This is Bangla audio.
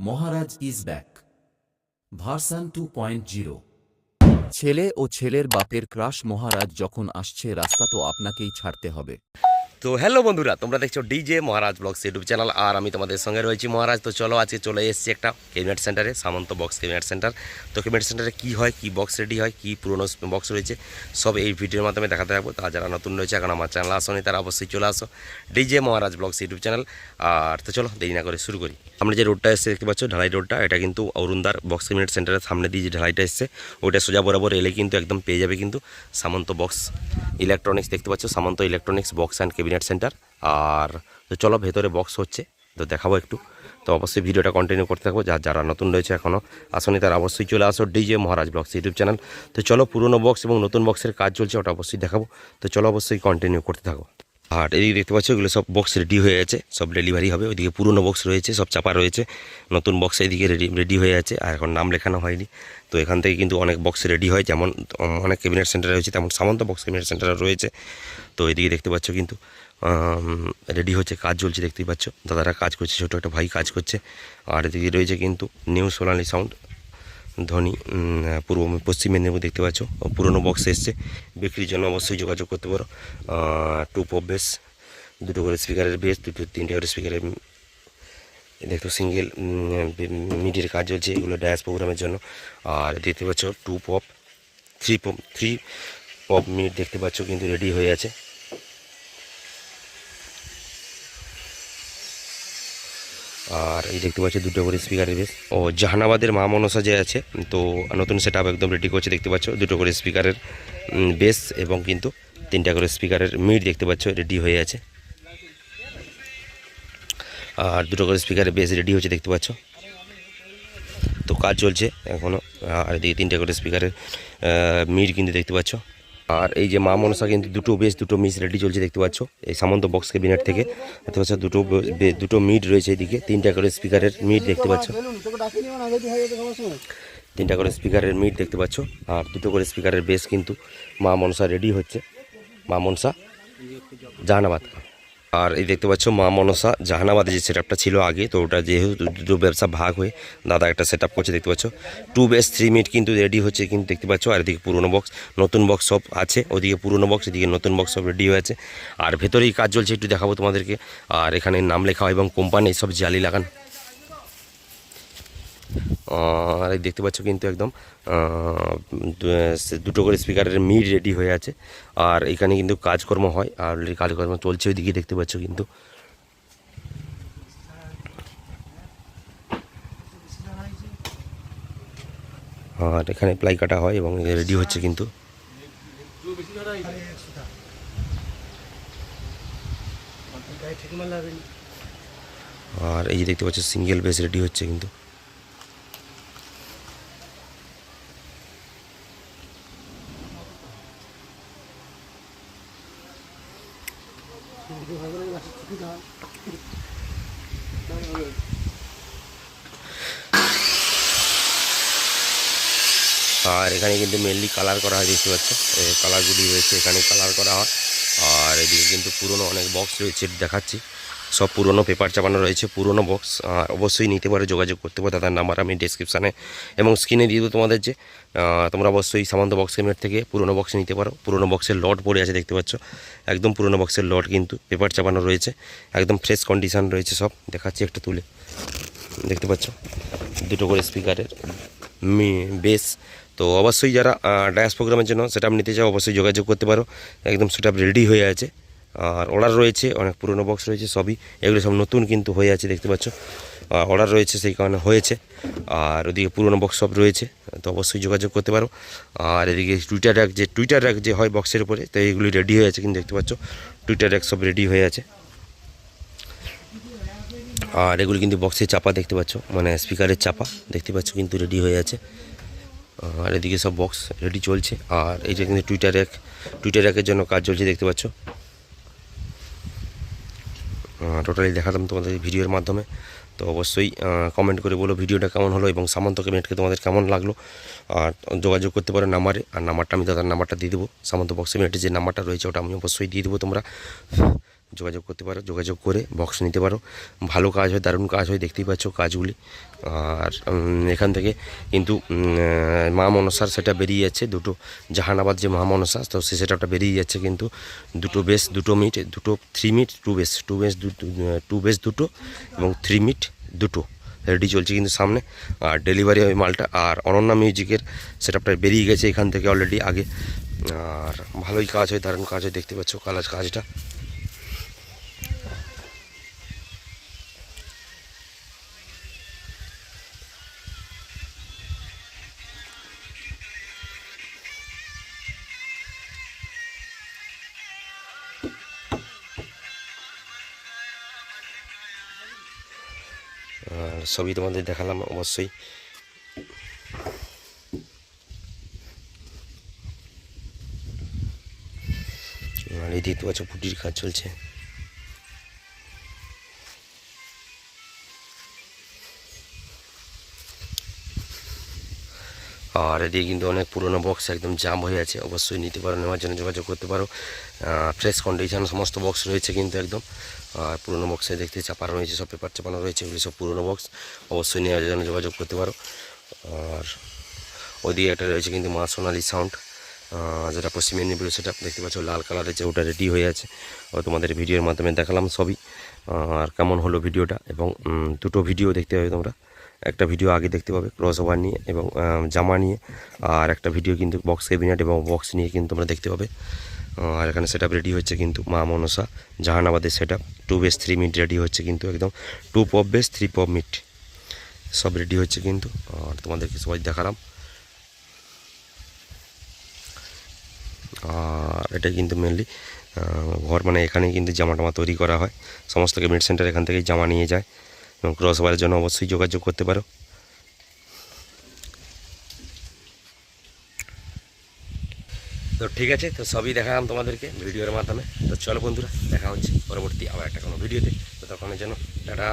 Maharaj is back. Version two point zero. ছেলে ও ছেলের বাপের ক্রাশ মহারাজ যখন আসছে, রাস্তা তো আপনাকেই ছাড়তে হবে। তো হ্যালো বন্ধুরা, তোমরা দেখছ DJ Maharaj vlogs YouTube channel আর আমি তোমাদের সঙ্গে রয়েছি মহারাজ। তো চলো, আজকে চলে এসেছি একটা ক্যাবিনেট সেন্টারে সামন্ত বক্স ক্যাবিনেট সেন্টার তো ক্যাবিনেট সেন্টারে কী হয়, কী বক্স রেডি হয়, কী পুরোনো বক্স রয়েছে, সব এই ভিডিওর মাধ্যমে দেখাতে থাকব। তা যারা নতুন রয়েছে, এখন আমার চ্যানেল আসনি, তারা অবশ্যই চলে আসো DJ Maharaj vlogs YouTube channel আর তো চলো, দেরি না করে শুরু করি। আমরা যে রোডটা এসে দেখতে পাচ্ছ ঢালাই রোডটা এটা কিন্তু অরুণদার বক্স ক্যাবিনেট সেন্টারের সামনে দিয়ে যে ঢালাইটা এসছে ওটা সোজা বরাবর এলে কিন্তু একদম পেয়ে যাবে কিন্তু সামন্ত বক্স ইলেকট্রনিক্স দেখতে পাচ্ছ Samanta electronics box and cabinet centre. আর তো চলো ভেতরে বক্স হচ্ছে, তো দেখাবো একটু। তো অবশ্যই ভিডিওটা কন্টিনিউ করতে থাকব। যা যারা নতুন রয়েছে এখনও আসনি তারা অবশ্যই চলে আসো DJ Maharaj vlogs YouTube channel তো চলো পুরনো বক্স এবং নতুন বক্সের কাজ চলছে, ওটা অবশ্যই দেখাবো। তো চলো অবশ্যই কন্টিনিউ করতে থাকো। আর এদিকে দেখতে পাচ্ছ এগুলো সব বক্স রেডি হয়ে আছে সব ডেলিভারি হবে। ওইদিকে পুরনো বক্স রয়েছে, সব চাপা রয়েছে। নতুন বক্স এদিকে রেডি রেডি হয়ে আছে, আর এখন নাম লেখানো হয়নি। তো এখান থেকে কিন্তু অনেক বক্স রেডি হয়, যেমন অনেক ক্যাবিনেট সেন্টার রয়েছে, তেমন সামন্ত বক্স ক্যাবিনেট সেন্টার রয়েছে। তো এদিকে দেখতে পাচ্ছ কিন্তু রেডি হচ্ছে, কাজ চলছে, দেখতেই পাচ্ছ। দাদারা কাজ করছে, ছোটো একটা ভাই কাজ করছে। আর এদিকে রয়েছে কিন্তু নিউ সোনালি সাউন্ড উম, পূর্ব পশ্চিম মেদিনীপুর দেখতে পাচ্ছ। পুরনো বক্স এসছে। বিক্রির জন্য অবশ্যই যোগাযোগ করতে পারো। টু পপ বেস দুটো করে স্পিকারের বেস দুটো তিনটে করে স্পিকারের দেখতো সিঙ্গেল মিডিয়ার কাজ চলছে। এগুলো ড্যান্স প্রোগ্রামের জন্য। আর দেখতে পাচ্ছ two pop three pop three pop mid দেখতে পাচ্ছ কিন্তু রেডি হয়ে আছে। আর এই দেখতে পাচ্ছি দুটো করে স্পিকারের বেস ও, জাহানাবাদের মা মনসা যে আছে, তো নতুন সেট একদম রেডি করছে, দেখতে পাচ্ছ। দুটো করে স্পিকারের বেস এবং কিন্তু তিনটা করে স্পিকারের মিট দেখতে পাচ্ছ রেডি হয়ে আছে। আর দুটো করে স্পিকারের বেস রেডি হচ্ছে, দেখতে পাচ্ছ। তো কাজ চলছে এখনও আর এদিকে তিনটে করে স্পিকারের মিট কিন্তু দেখতে পাচ্ছ। আর এই যে মা মনসা কিন্তু দুটো বেশ দুটো মিস রেডি চলছে, দেখতে পাচ্ছ? এই সামন্ত বক্স ক্যাবিনেট থেকে। দেখতে পাচ্ছ, দুটো দুটো মিড রয়েছে এদিকে। তিনটা করে স্পিকারের মিড দেখতে পাচ্ছ। তিনটা করে স্পিকারের মিট দেখতে পাচ্ছ। আর দুটো করে স্পিকারের বেশ কিন্তু মা মনসা রেডি হচ্ছে। মা মনসা জাহানাবাদ আর এই দেখতে পাচ্ছ মা মনসা, জাহানাবাদে যে সেট ছিল আগে, তো ওটা যেহেতু দুটো ব্যবসা ভাগ হয়ে দাদা একটা সেট করছে, দেখতে পাচ্ছ। টু বেস থ্রি মিনিট কিন্তু রেডি হচ্ছে, কিন্তু দেখতে পাচ্ছ, আর এদিকে পুরনো বক্স নতুন বক্স সব আছে, ওদিকে পুরনো বক্স এদিকে নতুন বক্স সব রেডি হয়ে আছে আর ভেতরেই কাজ চলছে, একটু দেখাবো তোমাদেরকে। আর এখানে নাম লেখা এবং কোম্পানি সব জালি লাগান। আর দেখতে পাচ্ছ কিন্তু একদম দুটো করে স্পিকারের মিড রেডি হয়ে আছে। আর এখানে কিন্তু কাজকর্ম হয়, আর কাজকর্ম চলছে ওইদিকে দেখতে পাচ্ছ কিন্তু। আর এখানে প্লাই কাটা হয় এবং রেডি হচ্ছে কিন্তু। আর এই যে দেখতে পাচ্ছ সিঙ্গেল বেস রেডি হচ্ছে কিন্তু। আর এখানে কিন্তু মেনলি কালার করা হয়, দেখতে পাচ্ছ কালারগুলি রয়েছে, এখানে কালার করা হয়। এদিকে কিন্তু পুরনো অনেক বক্স রয়েছে, দেখাচ্ছি। সব পুরনো পেপার চাপানো রয়েছে, পুরনো বক্স অবশ্যই নিতে পারো, যোগাযোগ করতে পারো, দাদার নাম্বার আমি ডিসক্রিপশানে এবং স্ক্রিনে দিয়ে দেবো তোমাদের যে তোমরা অবশ্যই সামান্ত বক্স ক্যাবিনেট থেকে পুরনো বক্স নিতে পারো। পুরনো বক্সের লট পড়ে আছে, দেখতে পাচ্ছ। একদম পুরনো বক্সের লট কিন্তু পেপার চাপানো রয়েছে। একদম ফ্রেশ কন্ডিশন রয়েছে সব, দেখাচ্ছি একটু তুলে। দেখতে পাচ্ছ? দুটো করে স্পিকারের বেস তো অবশ্যই যারা ডায়াস প্রোগ্রামের জন্য সেটা নিতে চাও, অবশ্যই যোগাযোগ করতে পারো। একদম সেটা রেডি হয়ে আছে। আর অর্ডার রয়েছে, অনেক পুরনো বক্স রয়েছে সবই। এগুলো সব নতুন কিন্তু হয়ে আছে, দেখতে পাচ্ছ। অর্ডার রয়েছে, সেই কারণে হয়েছে। আর ওদিকে পুরনো বক্স সব রয়েছে, তো অবশ্যই যোগাযোগ করতে পারো। আর এদিকে টুইটার র্যাক যে টুইটার র্যাক যে হয় বক্সের উপরে, তো এইগুলি রেডি হয়ে আছে কিন্তু দেখতে পাচ্ছ। টুইটার র্যাক সব রেডি হয়ে আছে। আর এগুলি কিন্তু বক্সের চাপা দেখতে পাচ্ছ মানে স্পিকারের চাপা দেখতে পাচ্ছ, কিন্তু রেডি হয়ে আছে। আর এদিকে সব বক্স রেডি চলছে। আর এই যে কিন্তু টুইটার র্যাক টুইটার র্যাকের জন্য কাজ চলছে, দেখতে পাচ্ছ। টোটালি দেখালাম তোমাদের ভিডিওর মাধ্যমে। তো অবশ্যই কমেন্ট করে বলো ভিডিওটা কেমন হলো এবং সামন্ত ক্যাবিনেটকে তোমাদের কেমন লাগল। আর যোগাযোগ করতে পারো নাম্বারে। আর নাম্বারটা আমি দাদার নাম্বারটা দিয়ে দেবো। সামন্ত বক্স ক্যাবিনেটের যে নাম্বারটা রয়েছে, ওটা আমি অবশ্যই দিয়ে দেবো তোমরা। যোগাযোগ করতে পারো, যোগাযোগ করে বক্স নিতে পারো। ভালো কাজ হয়, দারুণ কাজ হয়, দেখতেই পাচ্ছ কাজগুলি। আর এখান থেকে কিন্তু মা মনসার সেটা বেরিয়ে যাচ্ছে, দুটো জাহানাবাদ যে মা মনসা, তো সে সেটাটা বেরিয়ে যাচ্ছে কিন্তু দুটো বেস দুটো মিট দুটো three mid two bass two bass two bass দুটো এবং থ্রি মিট দুটো রেডি চলছে কিন্তু সামনে। আর ডেলিভারি ওই মালটা আর অনন্যা মিউজিকের সেটআপটা বেরিয়ে গেছে এখান থেকে অলরেডি আগে। আর, ভালোই কাজ হয়, দারুণ কাজ হয়, দেখতে পাচ্ছ কালার কাজটা। আর ছবি তোমাদের দেখালাম অবশ্যই। আর এদিকে তো আছে পুটির কাজ চলছে। আর এদিকে কিন্তু অনেক পুরনো বক্স একদম জাম হয়ে আছে। অবশ্যই নিতে পারো, নেওয়ার জন্য যোগাযোগ করতে পারো। ফ্রেশ কন্ডিশন সমস্ত বক্স রয়েছে কিন্তু একদম। আর পুরনো বক্সে দেখতে চাপানো রয়েছে, সব পেপার চাপানো রয়েছে, এগুলি সব পুরনো বক্স অবশ্যই নেওয়ার জন্য যোগাযোগ করতে পারো। আর ওইদিকে একটা রয়েছে কিন্তু মা সোনালি সাউন্ড যেটা পশ্চিম মেদিনীপুরে সেটা দেখতে পাচ্ছ লাল কালারের যে ওটা রেডি হয়ে আছে। তোমাদের ভিডিওর মাধ্যমে দেখালাম সবই। আর কেমন হলো ভিডিওটা এবং দুটো ভিডিও দেখতে হবে তোমরা। একটা ভিডিও আগে দেখতে পাবে ক্রস ওভার নিয়ে এবং জামা নিয়ে। আর একটা ভিডিও কিন্তু বক্স ক্যাবিনেট এবং বক্স নিয়ে কিন্তু তোমরা দেখতে পাবে। আর এখানে সেট রেডি হচ্ছে কিন্তু মা Manasa. জাহানাবাদের set two bass three mid ready হচ্ছে কিন্তু একদম। Two pop bass three pop mid সব রেডি হচ্ছে কিন্তু। আর তোমাদেরকে সবাই দেখালাম। আর এটা কিন্তু মেনলি ঘর মানে এখানেই কিন্তু জামা টামা তৈরি করা হয়। সমস্ত ক্যাবিনেট সেন্টার এখান থেকেই জামা নিয়ে যায়। এবং ক্রস ওভারের জন্য অবশ্যই যোগাযোগ করতে পারো। তো ঠিক আছে, তো সবই দেখালাম তোমাদেরকে ভিডিওর মাধ্যমে। তো চলো বন্ধুরা, দেখা হচ্ছে পরবর্তী আবার একটা কোনো ভিডিওতে। তো তখন যেন টাটা।